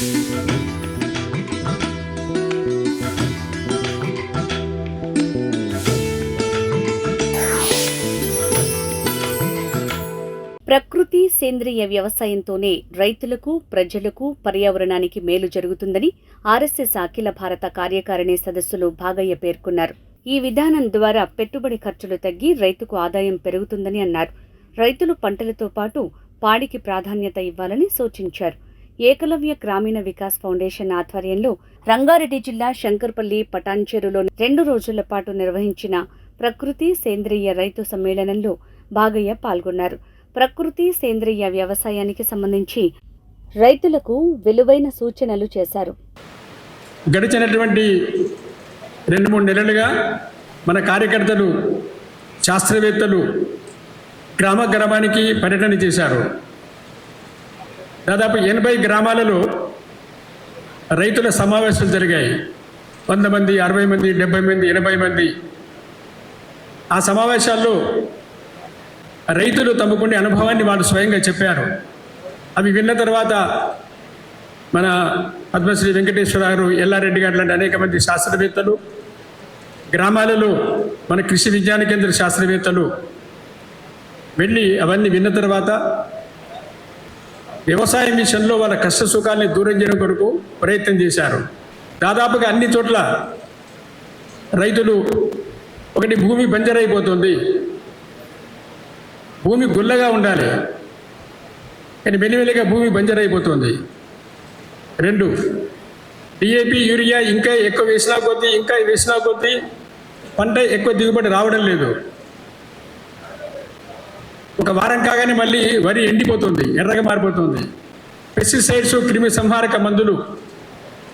ప్రకృతి సేంద్రియ వ్యవసాయంతోనే రైతులకు ప్రజలకు పర్యావరణానికి మేలు జరుగుతుందని ఆర్ఎస్ఎస్ అఖిల భారత కార్యకారిణి సదస్సులో భాగయ్య పేర్కొన్నారు. ఈ విధానం ద్వారా పెట్టుబడి ఖర్చులు తగ్గి రైతుకు ఆదాయం పెరుగుతుందని అన్నారు. రైతులు పంటలతో పాటు పాడికి ప్రాధాన్యత ఇవ్వాలని సూచించారు. ఏకలవ్య గ్రామీణ వికాస్ ఫౌండేషన్ ఆధ్వర్యంలో రంగారెడ్డి జిల్లా శంకర్పల్లి పటాన్చెరులో రెండు రోజుల పాటు నిర్వహించిన ప్రకృతి సేంద్రియ రైతు సమ్మేళనంలో భాగయ్య పాల్గొన్నారు. ప్రకృతి సేంద్రియ వ్యవసాయానికి సంబంధించి రైతులకు విలువైన సూచనలు చేశారు. గడిచినటువంటి రెండు మూడు నెలలుగా మన కార్యకర్తలు శాస్త్రవేత్తలు గ్రామ గ్రామానికి పర్యటన చేశారు. దాదాపు ఎనభై గ్రామాలలో రైతుల సమావేశాలు జరిగాయి. వంద మంది అరవై మంది డెబ్బై మంది ఎనభై మంది. ఆ సమావేశాల్లో రైతులు తమకుండే అనుభవాన్ని వాళ్ళు స్వయంగా చెప్పారు. అవి విన్న తర్వాత మన పద్మశ్రీ వెంకటేశ్వర గారు ఎల్లారెడ్డి గారు లాంటి అనేక మంది శాస్త్రవేత్తలు గ్రామాలలో మన కృషి విజ్ఞాన కేంద్ర శాస్త్రవేత్తలు వెళ్ళి అవన్నీ విన్న తర్వాత వ్యవసాయం మిషన్లో వాళ్ళ కష్ట సుఖాల్ని దూరం చేయడం కొరకు ప్రయత్నం చేశారు. దాదాపుగా అన్ని చోట్ల రైతులు ఒకటి భూమి బంజరైపోతుంది భూమి గుల్లగా ఉండాలి. కానీ మెల్లిమెల్లిగా భూమి బంజరైపోతుంది రెండు డిఏపి యూరియా ఇంకా ఎక్కువ వేసినా కొద్దీ ఇంకా వేసినా కొద్దీ పంట ఎక్కువ దిగుబడి రావడం లేదు. ఒక వారం కాగానే మళ్ళీ వరి ఎండిపోతుంది ఎర్రగా మారిపోతుంది. పెస్టిసైడ్స్ క్రిమి సంహారక మందులు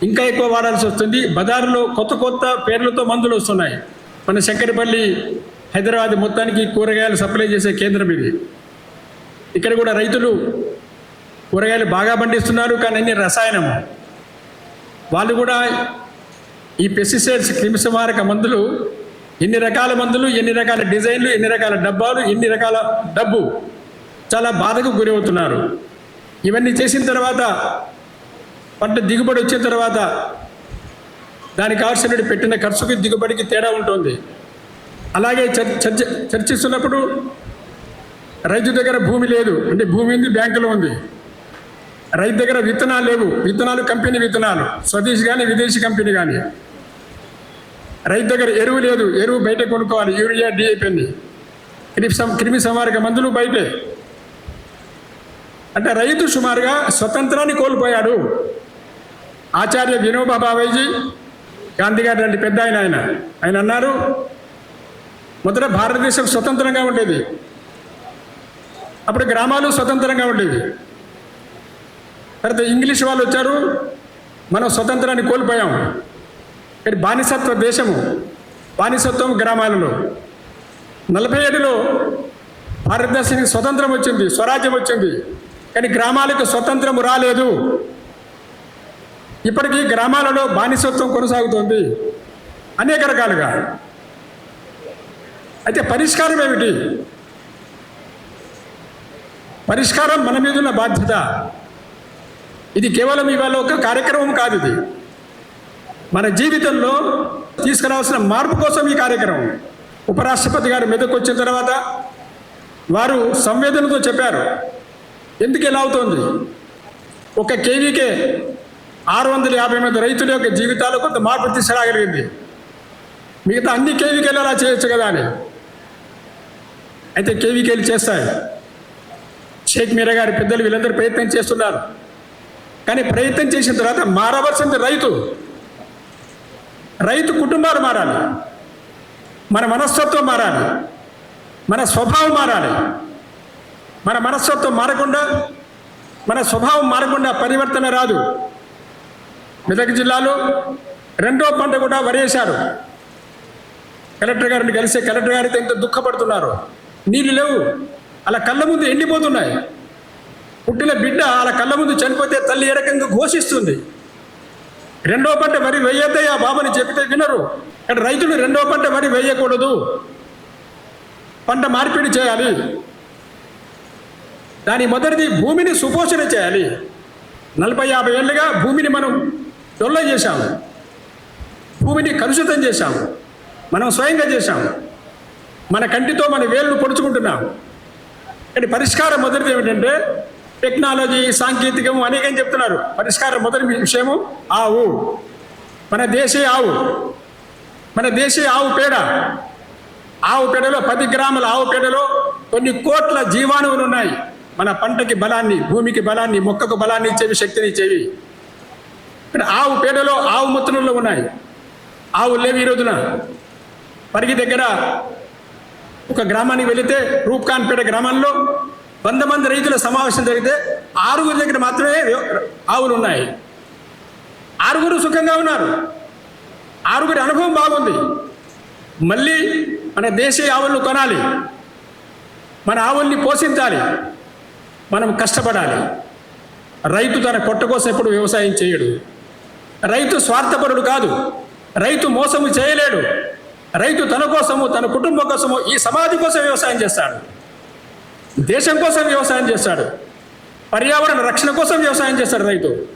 ఇంకా ఎక్కువ వాడాల్సి వస్తుంది. బజారులో కొత్త కొత్త పేర్లతో మందులు వస్తున్నాయి. మన శంకరపల్లి హైదరాబాద్ మొత్తానికి కూరగాయలు సప్లై చేసే కేంద్రం ఇది. ఇక్కడ కూడా రైతులు కూరగాయలు బాగా పండిస్తున్నారు కానీ అన్ని రసాయనము వాళ్ళు కూడా ఈ పెస్టిసైడ్స్ క్రిమిసంహారక మందులు ఎన్ని రకాల మందులు ఎన్ని రకాల డిజైన్లు ఎన్ని రకాల డబ్బాలు ఎన్ని రకాల డబ్బు చాలా బాధకు గురవుతున్నారు. ఇవన్నీ చేసిన తర్వాత పంట దిగుబడి వచ్చిన తర్వాత దానికి కావాల్సిన పెట్టిన ఖర్చుకి దిగుబడికి తేడా ఉంటుంది. అలాగే చర్చ చర్చిస్తున్నప్పుడు రైతు దగ్గర భూమి లేదు. అంటే భూమి ఉంది బ్యాంకులో ఉంది. రైతు దగ్గర విత్తనాలు లేవు. విత్తనాలు కంపెనీ విత్తనాలు. స్వదేశీ కానీ విదేశీ కంపెనీ కానీ రైతు దగ్గర ఎరువు లేదు ఎరువు బయట కొనుక్కోవాలి యూరియా డిఏపిని క్రిమి సం క్రిమి సంహారక మందులు బయటే. అంటే రైతు సుమారుగా స్వతంత్రాన్ని కోల్పోయాడు. ఆచార్య వినోబా బాబాజీ గాంధీ గారు లాంటి పెద్ద ఆయన ఆయన. ఆయన అన్నారు మొదట భారతదేశం స్వతంత్రంగా ఉండేది. అప్పుడు గ్రామాలు స్వతంత్రంగా ఉండేవి. తర్వాత ఇంగ్లీష్ వాళ్ళు వచ్చారు మనం స్వతంత్రాన్ని కోల్పోయాం. కానీ బానిసత్వ దేశము బానిసత్వం గ్రామాలలో. నలభై ఏడులో భారతదేశానికి స్వతంత్రం వచ్చింది స్వరాజ్యం వచ్చింది. కానీ గ్రామాలకు స్వతంత్రం రాలేదు. ఇప్పటికీ గ్రామాలలో బానిసత్వం కొనసాగుతోంది అనేక రకాలుగా. అయితే పరిష్కారం ఏమిటి? పరిష్కారం మన మీద ఉన్న బాధ్యత. ఇది కేవలం ఇవాళ ఒక కార్యక్రమం కాదు ఇది. మన జీవితంలో తీసుకురావాల్సిన మార్పు కోసం ఈ కార్యక్రమం. ఉపరాష్ట్రపతి గారు మెదకు వచ్చిన తర్వాత వారు సంవేదనతో చెప్పారు. ఎందుకు ఇలా అవుతోంది? ఒక కేవీకే ఆరు వందల యాభై మంది రైతుల యొక్క జీవితాలు కొంత మార్పు తీసుకురాగలిగింది. మిగతా అన్ని కేవీకేలు అలా చేయొచ్చు కదా అని. అయితే కేవీకేలు చేస్తాయి. షేక్ మీరా గారి పెద్దలు వీళ్ళందరూ ప్రయత్నం చేస్తున్నారు. కానీ ప్రయత్నం చేసిన తర్వాత మారవలసింది రైతు. రైతు కుటుంబాలు మారాలి. మన మనస్తత్వం మారాలి. మన స్వభావం మారాలి. మన మనస్తత్వం మారకుండా మన స్వభావం మారకుండా పరివర్తన రాదు. మెదక్ జిల్లాలో రెండో పంట కూడా వరేశారు. కలెక్టర్ గారిని కలిసే కలెక్టర్ గారితో ఎంత దుఃఖపడుతున్నారు. నీళ్ళు లేవు. అలా కళ్ళ ముందు ఎండిపోతున్నాయి. పుట్టిన బిడ్డ అలా కళ్ళ ముందు చనిపోతే తల్లి ఏ రకంగా ఘోషిస్తుంది. రెండో పంట వరి వేయద్దయ్యా బాబుని చెబితే వినరు. కానీ రైతులు రెండో పంట వరి వేయకూడదు. పంట మార్పిడి చేయాలి. దాని మొదటిది భూమిని సుపోషణ చేయాలి. నలభై యాభై ఏళ్ళుగా భూమిని మనం డొల్ల చేశాము. భూమిని కలుషితం చేశాము. మనం స్వయంగా చేశాము. మన కంటితో మన వేళ్ళు పొడుచుకుంటున్నాము. కానీ పరిష్కారం మొదటిది ఏమిటంటే టెక్నాలజీ సాంకేతికం అనేకం చెప్తున్నారు. పరిష్కారం మొదటి విషయము ఆవు. మన దేశీయ ఆవు. మన దేశీయ ఆవు పేడ. ఆవు పేడలో పది గ్రాముల ఆవు పేడలో కొన్ని కోట్ల జీవాణువులు ఉన్నాయి. మన పంటకి బలాన్ని భూమికి బలాన్ని మొక్కకు బలాన్ని ఇచ్చేవి శక్తిని ఇచ్చేవి. ఇక్కడ ఆవు పేడలో ఆవు ముత్తనుల్లో ఉన్నాయి. ఆవులు లేవు ఈ రోజున. పరిగి దగ్గర ఒక గ్రామానికి వెళితే రూప్కాన్పేట గ్రామంలో వంద మంది రైతుల సమావేశం జరిగితే ఆరుగురి దగ్గర మాత్రమే ఆవులు ఉన్నాయి. ఆరుగురు సుఖంగా ఉన్నారు. ఆరుగురి అనుభవం బాగుంది. మళ్ళీ మన దేశీయ ఆవులను కొనాలి. మన ఆవుల్ని పోషించాలి. మనం కష్టపడాలి. రైతు తన పొట్ట కోసం ఎప్పుడు వ్యవసాయం చేయడు. రైతు స్వార్థపరుడు కాదు. రైతు మోసము చేయలేడు. రైతు తన కోసము తన కుటుంబం కోసము ఈ సమాధి కోసం వ్యవసాయం చేస్తాడు. దేశం కోసం వ్యవసాయం చేస్తాడు. పర్యావరణ రక్షణ కోసం వ్యవసాయం చేస్తాడు రైతు.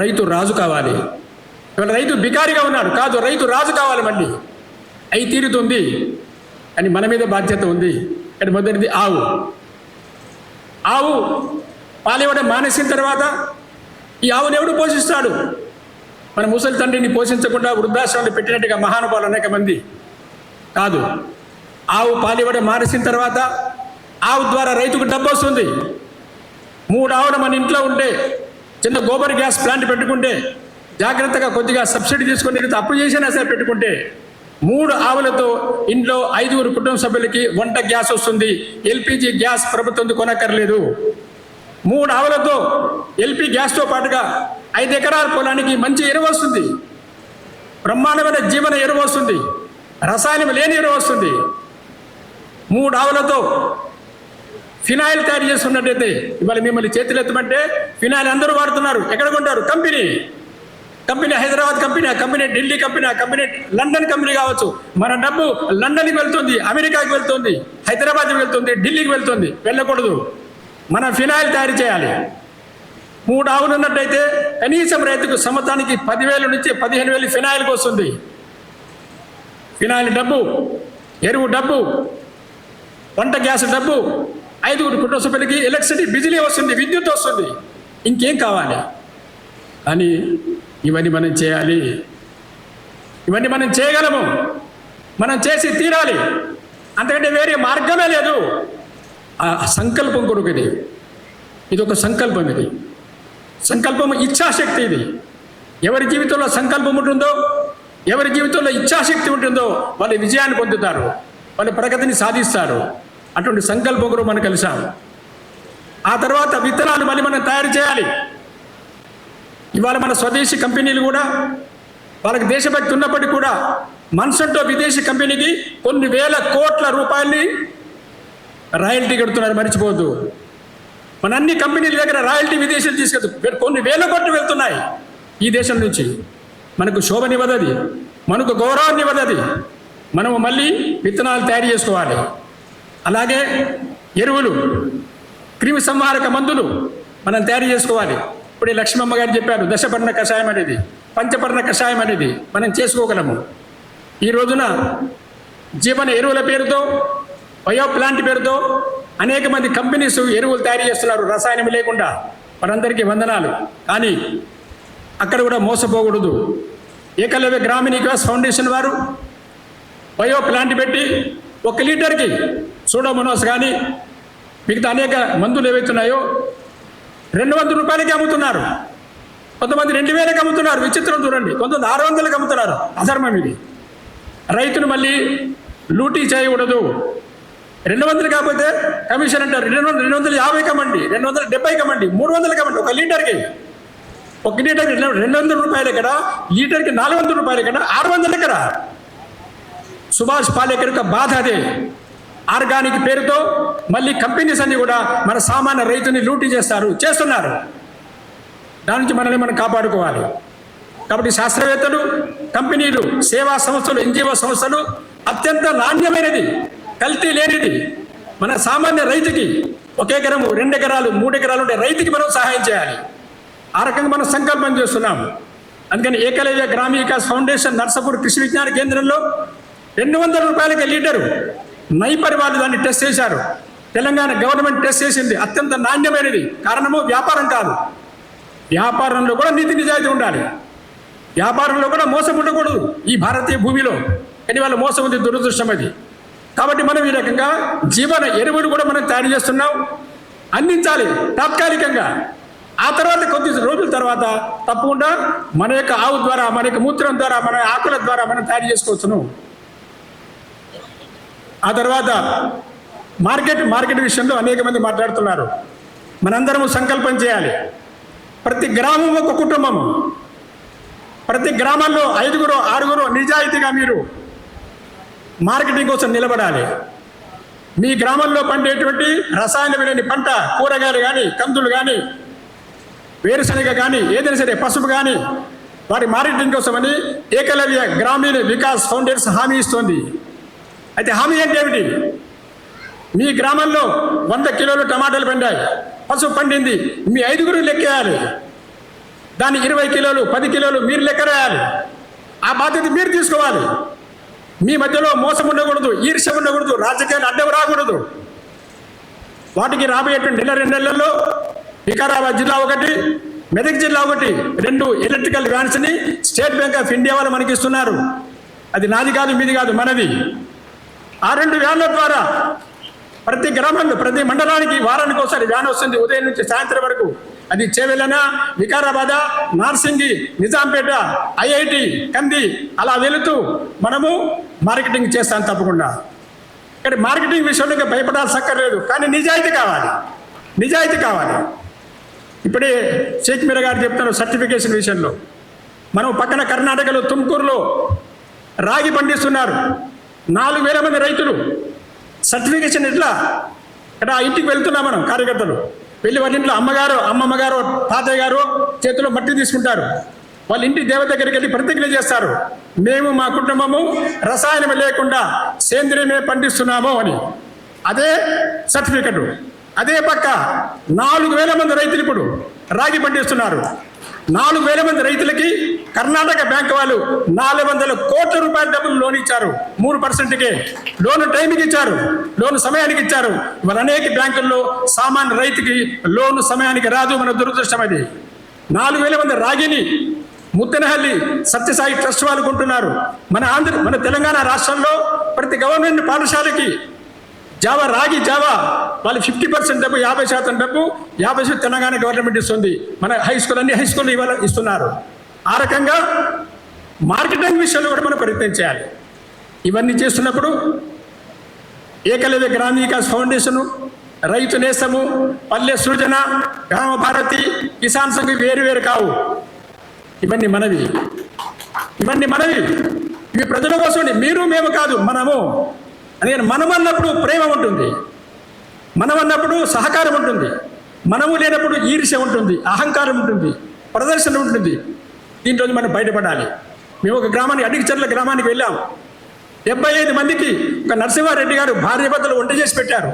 రైతు రాజు కావాలి. ఇవాళ రైతు బికారిగా ఉన్నాడు. కాదు రైతు రాజు కావాలి మళ్ళీ. అయి తీరుతుంది. అని మన మీద బాధ్యత ఉంది. కానీ మొదటిది ఆవు. ఆవు పాలివ్వడం మానేసిన తర్వాత ఈ ఆవును ఎవడు పోషిస్తాడు? మన ముసలి తండ్రిని పోషించకుండా వృద్ధాశ్రమాలు పెట్టినట్టుగా మహానుభావులు అనేక మంది. కాదు ఆవు పాలివ్వడం మానేసిన తర్వాత ఆవు ద్వారా రైతుకు డబ్బు వస్తుంది. మూడు ఆవులు మన ఇంట్లో ఉంటే చిన్న గోబర్ గ్యాస్ ప్లాంట్ పెట్టుకుంటే జాగ్రత్తగా కొద్దిగా సబ్సిడీ తీసుకుని అప్పు చేసినా సరే పెట్టుకుంటే మూడు ఆవులతో ఇంట్లో ఐదుగురు కుటుంబ సభ్యులకి వంట గ్యాస్ వస్తుంది. ఎల్పిజి గ్యాస్ ప్రభుత్వం కొనక్కర్లేదు. మూడు ఆవులతో ఎల్పి గ్యాస్తో పాటుగా ఐదు ఎకరాల పొలానికి మంచి ఎరువు వస్తుంది. బ్రహ్మాండమైన జీవన ఎరువు వస్తుంది. రసాయనం లేని ఎరువు వస్తుంది. మూడు ఆవులతో ఫినాయిల్ తయారు చేస్తున్నట్టయితే ఇవాళ మిమ్మల్ని చేతులు ఎత్తమంటే ఫినాయిల్ అందరూ వాడుతున్నారు. ఎక్కడ కొంటారు? కంపెనీ. కంపెనీ హైదరాబాద్ కంపెనీ ఆ కంపెనీ ఢిల్లీ కంపెనీ ఆ కంపెనీ లండన్ కంపెనీ కావచ్చు. మన డబ్బు లండన్కి వెళ్తుంది అమెరికాకి వెళ్తుంది హైదరాబాద్కి వెళ్తుంది ఢిల్లీకి వెళ్తుంది. వెళ్ళకూడదు. మనం ఫినాయిల్ తయారు చేయాలి. మూడు ఆవులు ఉన్నట్టయితే కనీసం రైతుకు సంవత్సరానికి పదివేల నుంచి పదిహేను వేలు ఫినాయిల్కి వస్తుంది. ఫినాయిల్ డబ్బు ఎరువు డబ్బు వంట గ్యాస్ డబ్బు ఐదుగురు కుటుంబ సభ్యులకి ఎలక్ట్రిసిటీ బిజిలీ వస్తుంది విద్యుత్ వస్తుంది. ఇంకేం కావాలి? అని ఇవన్నీ మనం చేయాలి. ఇవన్నీ మనం చేయగలము. మనం చేసి తీరాలి. అంతకంటే వేరే మార్గమే లేదు. ఆ సంకల్పం కొరకు ఇది. ఇది ఒక సంకల్పం ఇది. సంకల్పం ఇచ్ఛాశక్తి ఇది. ఎవరి జీవితంలో సంకల్పం ఉంటుందో ఎవరి జీవితంలో ఇచ్ఛాశక్తి ఉంటుందో వాళ్ళు విజయాన్ని పొందుతారు. వాళ్ళు ప్రగతిని సాధిస్తారు. అటువంటి సంకల్పం కూడా మనం కలిసాం. ఆ తర్వాత విత్తనాలు మళ్ళీ మనం తయారు చేయాలి. ఇవాళ మన స్వదేశీ కంపెనీలు కూడా వాళ్ళకి దేశభక్తి ఉన్నప్పటికీ కూడా మనసంటో విదేశీ కంపెనీకి కొన్ని వేల కోట్ల రూపాయల్ని రాయల్టీ కడుతున్నారు మర్చిపోద్దు మన అన్ని కంపెనీల దగ్గర రాయల్టీ విదేశీలు తీసుకెళ్తూ కొన్ని వేల కోట్లు వెళ్తున్నాయి ఈ దేశం నుంచి. మనకు శోభనివ్వదది మనకు గౌరవాన్ని ఇవ్వదది మనము మళ్ళీ విత్తనాలు తయారు చేసుకోవాలి. అలాగే ఎరువులు క్రిమి సంహారక మందులు మనం తయారు చేసుకోవాలి. ఇప్పుడే లక్ష్మమ్మ గారు చెప్పారు దశపర్ణ కషాయం అనేది పంచపర్ణ కషాయం అనేది మనం చేసుకోగలము. ఈ రోజున జీవన ఎరువుల పేరుతో బయో ప్లాంట్ పేరుతో అనేక మంది కంపెనీస్ ఎరువులు తయారు చేస్తున్నారు. రసాయనం లేకుండా వారందరికీ వందనాలు. కానీ అక్కడ కూడా మోసపోకూడదు. ఏకలవ్య గ్రామీణ వికాస్ ఫౌండేషన్ వారు బయో ప్లాంట్ పెట్టి ఒక లీటర్కి సోడోమోనాస్ కానీ మిగతా అనేక మందులు ఏవైతున్నాయో రెండు వందల రూపాయలకి అమ్ముతున్నారు. కొంతమంది రెండు వేలకి అమ్ముతున్నారు. విచిత్రం చూడండి. కొంతమంది ఆరు వందలకి అమ్ముతున్నారు. అధర్మం ఇది. రైతును మళ్ళీ లూటీ చేయకూడదు. రెండు వందలు కాకపోతే కమిషన్ అంటారు. రెండు వందల రెండు వందల యాభై కమ్మండి రెండు వందల డెబ్బై కమ్మండి మూడు వందలు కమ్మండి ఒక లీటర్కి. ఒక లీటర్కి రెండు వందల రూపాయలు ఇక్కడ లీటర్కి నాలుగు వందల రూపాయలు ఇక్కడ ఆరు వందలు ఎక్కడ సుభాష్ పాలేకర్ యొక్క బాధ అదే. ఆర్గానిక్ పేరుతో మళ్ళీ కంపెనీస్ అన్ని కూడా మన సామాన్య రైతుని లూటీ చేస్తారు చేస్తున్నారు. దాని నుంచి మనల్ని మనం కాపాడుకోవాలి. కాబట్టి శాస్త్రవేత్తలు కంపెనీలు సేవా సంస్థలు ఎన్జిఓ సంస్థలు అత్యంత నాణ్యమైనది కల్తీ లేనిది. మన సామాన్య రైతుకి ఒక ఎకరము రెండు ఎకరాలు మూడు ఎకరాలు ఉండే రైతుకి మనం సహాయం చేయాలి. ఆ రకంగా మనం సంకల్పం చేస్తున్నాం. అందుకని ఏకలవ్య గ్రామీణ వికాస్ ఫౌండేషన్ నర్సపూర్ కృషి విజ్ఞాన కేంద్రంలో రెండు వందల రూపాయలకి లీటరు నైపరి వాళ్ళు దాన్ని టెస్ట్ చేశారు. తెలంగాణ గవర్నమెంట్ టెస్ట్ చేసింది. అత్యంత నాణ్యమైనది. కారణము వ్యాపారం కాదు. వ్యాపారంలో కూడా నీతి నిజాయితీ ఉండాలి. వ్యాపారంలో కూడా మోసం ఉండకూడదు ఈ భారతీయ భూమిలో. కానీ వాళ్ళ మోసం ఉంది దురదృష్టం అది. కాబట్టి మనం ఈ రకంగా జీవన ఎరువులు కూడా మనం తయారు చేస్తున్నాం. అందించాలి తాత్కాలికంగా. ఆ తర్వాత కొద్ది రోజుల తర్వాత తప్పకుండా మన యొక్క ఆవు ద్వారా మన యొక్క మూత్రం ద్వారా మన ఆకుల ద్వారా మనం తయారు చేసుకోవచ్చును. ఆ తర్వాత మార్కెట్ మార్కెట్ విషయంలో అనేక మంది మాట్లాడుతున్నారు. మనందరము సంకల్పం చేయాలి. ప్రతి గ్రామం ఒక కుటుంబము ప్రతి గ్రామంలో ఐదుగురు ఆరుగురు నిజాయితీగా మీరు మార్కెటింగ్ కోసం నిలబడాలి. మీ గ్రామంలో పండేటువంటి రసాయనం లేని పంట కూరగాయలు కానీ కందులు కానీ వేరుశనగ కానీ ఏదైనా సరే పసుపు కానీ వారి మార్కెటింగ్ కోసమని ఏకలవ్య గ్రామీణ వికాస్ ఫౌండేషన్ హామీ ఇస్తుంది. అయితే హామీ అంటే ఏమిటి మీ గ్రామంలో వంద కిలోలు టమాటాలు పండాయి. పసుపు పండింది. మీ ఐదుగురు లెక్కేయాలి. దాన్ని ఇరవై కిలోలు పది కిలోలు మీరు లెక్కరేయాలి. ఆ బాధ్యత మీరు తీసుకోవాలి. మీ మధ్యలో మోసం ఉండకూడదు ఈర్ష ఉండకూడదు రాజకీయాలు అడ్డం రాకూడదు. వాటికి రాబోయేటువంటి నెల రెండు నెలల్లో వికారాబాద్ జిల్లా ఒకటి మెదక్ జిల్లా ఒకటి రెండు ఎలక్ట్రికల్ వ్యాన్స్ని స్టేట్ బ్యాంక్ ఆఫ్ ఇండియా వాళ్ళు మనకి ఇస్తున్నారు అది నాది కాదు మీది కాదు మనది. ఆ రెండు వ్యాన్ల ద్వారా ప్రతి గ్రామంలో ప్రతి మండలానికి వారానికి ఒకసారి వ్యాన్ వస్తుంది. ఉదయం నుంచి సాయంత్రం వరకు. అది చేవెలన వికారాబాద నార్సింగి నిజాంపేట ఐఐటి కంది అలా వెళుతూ మనము మార్కెటింగ్ చేస్తాం తప్పకుండా. కానీ మార్కెటింగ్ విషయంలో ఇంకా భయపడాల్సి అక్కర్లేదు కానీ నిజాయితీ కావాలి. నిజాయితీ కావాలి. ఇప్పుడే షేక్ మీర గారు చెప్తున్నారు సర్టిఫికేషన్ విషయంలో. మనం పక్కన కర్ణాటకలో తుమ్కూరులో రాగి పండిస్తున్నారు. నాలుగు వేల మంది రైతులు సర్టిఫికేషన్ ఎట్లా? అంటే ఆ ఇంటికి వెళ్తున్నాం మనం కార్యకర్తలు. వెళ్ళి వాళ్ళ ఇంట్లో అమ్మగారు అమ్మమ్మ గారు తాతయ్య గారు చేతిలో మట్టి తీసుకుంటారు. వాళ్ళ ఇంటి దేవత దగ్గరికి వెళ్ళి ప్రతిజ్ఞ చేస్తారు. మేము మా కుటుంబము రసాయనం లేకుండా సేంద్రియమే పండిస్తున్నాము అని. అదే సర్టిఫికెట్. అదే పక్క నాలుగు వేల మంది రైతులు ఇప్పుడు రాగి పండిస్తున్నారు. నాలుగు వేల మంది రైతులకి కర్ణాటక బ్యాంక్ వాళ్ళు నాలుగు వందల కోట్ల రూపాయల డబ్బులు లోన్ ఇచ్చారు. మూడు పర్సెంట్కే. లోన్ టైంకి ఇచ్చారు. లోన్ సమయానికి ఇచ్చారు. ఇవాళ అనేక బ్యాంకుల్లో సామాన్య రైతుకి లోన్ సమయానికి రాదు మన దురదృష్టం అది. నాలుగు వేల మంది రాగిని ముద్దనహల్లి సత్యసాయి ట్రస్ట్ వాళ్ళు కొంటున్నారు. మన ఆంధ్ర మన తెలంగాణ రాష్ట్రంలో ప్రతి గవర్నమెంట్ పాఠశాలకి జావా రాగి జావా. వాళ్ళు ఫిఫ్టీ పర్సెంట్ డబ్బు యాభై శాతం డబ్బు యాభై శాతం తెలంగాణ గవర్నమెంట్ ఇస్తుంది. మన హై స్కూల్ అన్ని హై స్కూల్ ఇవాళ ఇస్తున్నారు. ఆ రకంగా మార్కెటింగ్ విషయంలో కూడా మనం ప్రయత్నం చేయాలి. ఇవన్నీ చేస్తున్నప్పుడు ఏకలవ్య గ్రామీణ వికాస్ ఫౌండేషను రైతు నేస్తము పల్లె సృజన గ్రామ భారతి కిసాన్ సంఘ్ వేరు వేరు కావు. ఇవన్నీ మనవి. ఇవన్నీ మనవి. ఇవి ప్రజల కోసం మీరు మేము కాదు మనము. అందుకని మనం అన్నప్పుడు ప్రేమ ఉంటుంది. మనం అన్నప్పుడు సహకారం ఉంటుంది. మనము లేనప్పుడు ఈర్ష్య ఉంటుంది అహంకారం ఉంటుంది ప్రదర్శన ఉంటుంది. దీంట్లో మనం బయటపడాలి. మేము ఒక గ్రామానికి అడిగిచర్ల గ్రామానికి వెళ్ళాం. డెబ్బై ఐదు మందికి ఒక నరసింహారెడ్డి గారు భార్య భర్తలు వంట చేసి పెట్టారు.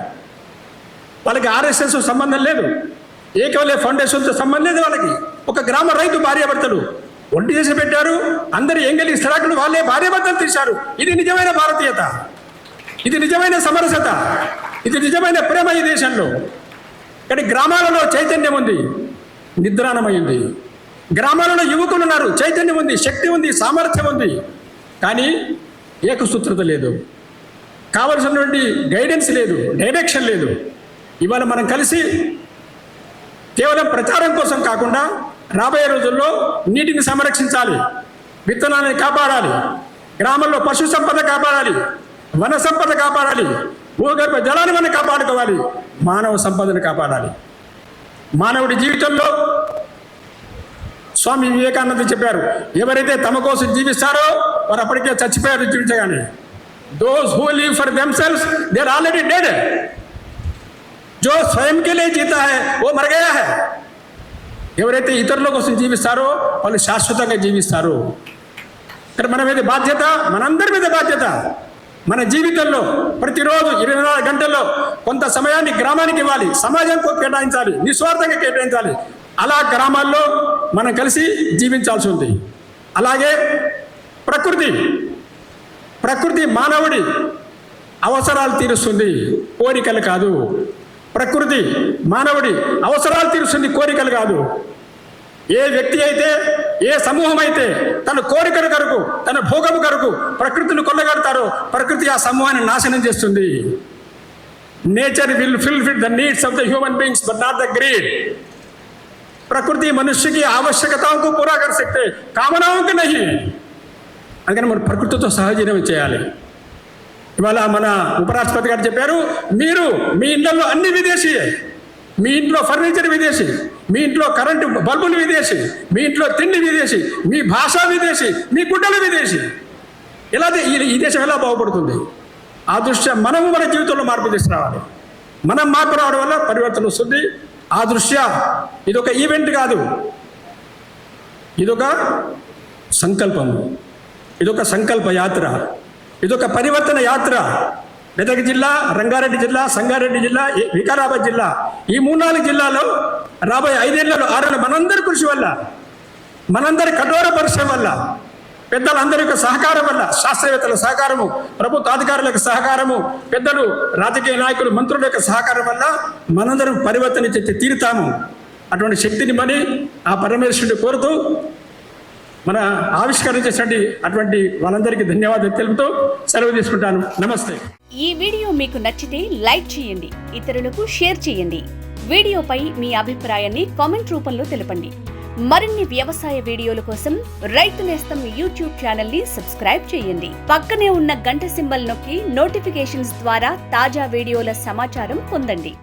వాళ్ళకి ఆర్ఎస్ఎస్ సంబంధం లేదు. ఏకవలే ఫౌండేషన్తో సంబంధం లేదు వాళ్ళకి. ఒక గ్రామ రైతు భార్యాభర్తలు వంట చేసి పెట్టారు. అందరు ఎంగలి స్థిరాకులు వాళ్ళే భార్యాభర్తలు తీశారు. ఇది నిజమైన భారతీయత. ఇది నిజమైన సమరసత. ఇది నిజమైన ప్రేమ ఈ దేశంలో. కానీ గ్రామాలలో చైతన్యం ఉంది నిద్రాణమైంది గ్రామాలలో యువకులు ఉన్నారు చైతన్యం ఉంది శక్తి ఉంది సామర్థ్యం ఉంది. కానీ ఏకసూత్రత లేదు. కావలసినటువంటి గైడెన్స్ లేదు డైరెక్షన్ లేదు. ఇవాళ మనం కలిసి కేవలం ప్రచారం కోసం కాకుండా రాబోయే రోజుల్లో నీటిని సంరక్షించాలి విత్తనాన్ని కాపాడాలి గ్రామంలో పశు సంపద కాపాడాలి वन संपद का भूगर्भ जला मन संपद ने कापड़ी मानव जीवित स्वामी विवेकानंद चपार एवर तम कोस जीविस्ो वे चचिपय जीवित दोज हू लीव फर् दम सेल्स आलरे डेड जो स्वयं के लिए जीता है वो मर गया है एवर इतर जीवित वाल शाश्वत जीवित मनमीद बाध्यता मन अंदर मीद बाध्यता మన జీవితంలో ప్రతిరోజు ఇరవై నాలుగు గంటల్లో కొంత సమయాన్ని గ్రామానికి ఇవ్వాలి. సమాజంకు కేటాయించాలి. నిస్వార్థంగా కేటాయించాలి. అలా గ్రామాల్లో మనం కలిసి జీవించాల్సి ఉంది. అలాగే ప్రకృతి ప్రకృతి మానవుడి అవసరాలు తీరుస్తుంది. కోరికలు కాదు. ప్రకృతి మానవుడి అవసరాలు తీరుస్తుంది. కోరికలు కాదు. ఏ వ్యక్తి అయితే ఏ సమూహం అయితే తన కోరికల కొరకు తన భోగము కొరకు ప్రకృతిని కొల్లగడతారో ప్రకృతి ఆ సమూహాన్ని నాశనం చేస్తుంది nature will fill the needs of the human beings but not the greed प्रकृति मनुष्य की आवश्यकताओं को पूरा कर सकते कामनाओं को नहीं అందుకని మన ప్రకృతితో సహజీవనం చేయాలి ఇవాళ మన ఉపరాష్ట్రపతి గారు చెప్పారు మీరు మీ ఇళ్లలో అన్ని విదేశీయే మీ ఇంట్లో ఫర్నిచర్ విదేశీ మీ ఇంట్లో కరెంటు బల్బులు విదేశీ మీ ఇంట్లో తిండి విదేశీ మీ భాష విదేశీ మీ గుడ్డలు విదేశీ. ఇలా ఈ ఈ దేశం ఎలా బాగుపడుతుంది? ఆ దృష్ట్యా మనము మన జీవితంలో మార్పు తీసుకురావాలి. మనం మార్పు రావడం వల్ల పరివర్తన వస్తుంది. ఆ దృష్ట్యా ఒక ఈవెంట్ కాదు. ఇదొక సంకల్పం ఇదొక సంకల్ప యాత్ర. ఇదొక పరివర్తన యాత్ర. మెదక్ జిల్లా రంగారెడ్డి జిల్లా సంగారెడ్డి జిల్లా వికారాబాద్ జిల్లా. ఈ మూడు నాలుగు జిల్లాలో రాబోయే ఐదేళ్ళలో ఆరేళ్ళు మనందరి కృషి వల్ల మనందరి కఠోర పరిశ్రమ వల్ల పెద్దలందరి యొక్క సహకారం వల్ల శాస్త్రవేత్తల సహకారము ప్రభుత్వ అధికారుల యొక్క సహకారము పెద్దలు రాజకీయ నాయకులు మంత్రుల యొక్క సహకారం వల్ల మనందరం పరివర్తన చెంది తీరుతాము. అటువంటి శక్తిని మరి ఆ పరమేశ్వరుడు కోరుతూ మన ఆవిష్కరణ అటువంటి వాళ్ళందరికీ ధన్యవాదాలు తెలుపుతూ సెలవు తీసుకుంటాను. నమస్తే. ఈ వీడియో మీకు నచ్చితే లైక్ చేయండి ఇతరులకు షేర్ చేయండి. వీడియోపై మీ అభిప్రాయాన్ని కామెంట్ రూపంలో తెలపండి. మరిన్ని వ్యవసాయ వీడియోల కోసం రైతు నేస్తం యూట్యూబ్ ఛానల్ని సబ్స్క్రైబ్ చేయండి. పక్కనే ఉన్న గంట సింబల్ నొక్కి నోటిఫికేషన్స్ ద్వారా తాజా వీడియోల సమాచారం పొందండి.